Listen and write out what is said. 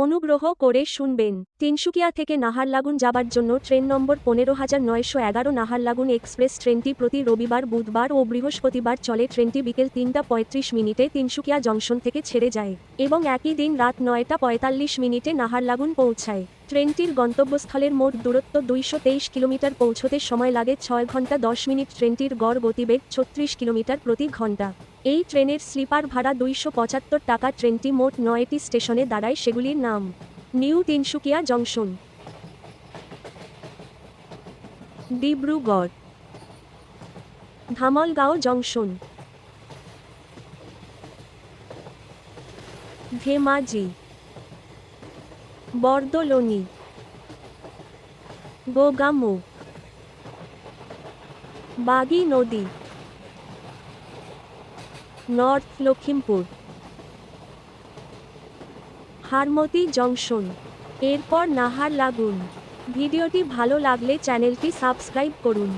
অনুগ্রহ করে শুনবেন। তিনসুকিয়া থেকে নাহারলাগুন যাবার জন্য ট্রেন নম্বর পনেরো হাজার নয়শো এগারো নাহারলাগুন এক্সপ্রেস ট্রেনটি প্রতি রবিবার, বুধবার ও বৃহস্পতিবার চলে। ট্রেনটি বিকেল তিনটা পঁয়ত্রিশ মিনিটে তিনসুকিয়া জংশন থেকে ছেড়ে যায় এবং একই দিন রাত নয়টা পঁয়তাল্লিশ মিনিটে নাহারলাগুন পৌঁছায়। ট্রেনটির গন্তব্যস্থলের মোট দূরত্ব দুইশো তেইশ কিলোমিটার, পৌঁছতে সময় লাগে ছয় ঘণ্টা দশ মিনিট। ট্রেনটির গড় গতিবেগ ছত্রিশ কিলোমিটার প্রতি ঘণ্টা এই ট্রেনের স্লিপার ভাড়া দুইশো পঁচাত্তর টাকা, ট্রেনটি মোট নয়টি স্টেশনে দাঁড়ায়, সেগুলির নাম new Tinsukia junction, Dibrugarh, Dhamalgaon junction, Dhemaji, Bordoloni Gogamukh বাগি নদী। North Lakhimpur Harmoti junction. এরপর নাহার লাগুন। ভিডিওটি ভালো লাগলে চ্যানেলটি সাবস্ক্রাইব করুন।